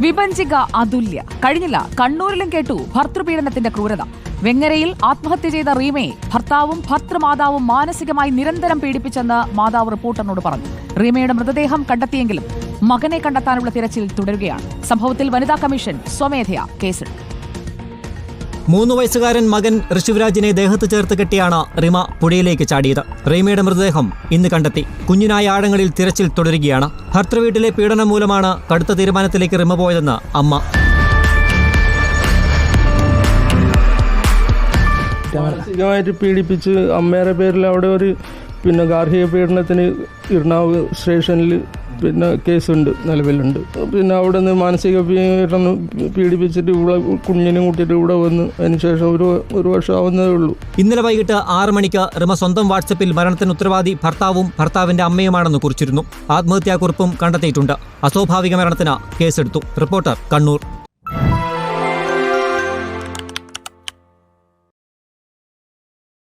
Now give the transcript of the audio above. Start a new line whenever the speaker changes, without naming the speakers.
വിഭജിക അതുല്യ. കഴിഞ്ഞില്ല കണ്ണൂരിലും കേട്ടു ഭർത്തൃപീഡനത്തിന്റെ ക്രൂരത. വെങ്ങരയിൽ ആത്മഹത്യ ചെയ്ത റീമയെ ഭർത്താവും ഭർത്തൃമാതാവും മാനസികമായി നിരന്തരം പീഡിപ്പിച്ചെന്ന് മാതാവ് റിപ്പോർട്ടറിനോട് പറഞ്ഞു. റീമയുടെ മൃതദേഹം കണ്ടെത്തിയെങ്കിലും മകനെ കണ്ടെത്താനുള്ള തിരച്ചിൽ തുടരുകയാണ്. സംഭവത്തിൽ വനിതാ കമ്മീഷൻ സ്വമേധയാ കേസെടുത്തു.
മൂന്ന് വയസ്സുകാരൻ മകൻ ഋഷിവരാജിനെ ദേഹത്ത് ചേർത്ത് കെട്ടിയാണ് റിമ പുഴയിലേക്ക് ചാടിയത്. റീമയുടെ മൃതദേഹം ഇന്ന് കണ്ടെത്തി. കുഞ്ഞിനായ ആഴങ്ങളിൽ തിരച്ചിൽ തുടരുകയാണ്. ഭർത്തൃവീട്ടിലെ പീഡനം മൂലമാണ് കടുത്ത തീരുമാനത്തിലേക്ക് റിമ പോയതെന്ന് അമ്മ.
മാനസികമായിട്ട് പീഡിപ്പിച്ച് അമ്മയുടെ പേരിൽ അവിടെ ഒരു പിന്നെ ഗാർഹിക പീഡനത്തിന് ഇർണാവ് സ്റ്റേഷനിൽ പിന്നെ കേസുണ്ട് നിലവിലുണ്ട്. പിന്നെ അവിടെ നിന്ന് മാനസിക പീഡനം പീഡിപ്പിച്ചിട്ട് ഇവിടെ കുഞ്ഞിനെ കൂട്ടിയിട്ട് ഇവിടെ വന്ന് അതിനുശേഷം ഒരു ഒരു വർഷം ആവുന്നതേ ഉള്ളൂ.
ഇന്നലെ വൈകിട്ട് ആറ് മണിക്ക് റിമ സ്വന്തം വാട്സപ്പിൽ മരണത്തിന് ഉത്തരവാദി ഭർത്താവും ഭർത്താവിന്റെ അമ്മയുമാണെന്ന് കുറിച്ചിരുന്നു. ആത്മഹത്യാക്കുറിപ്പും കണ്ടെത്തിയിട്ടുണ്ട്. അസ്വാഭാവിക മരണത്തിന് കേസെടുത്തു. റിപ്പോർട്ടർ കണ്ണൂർ.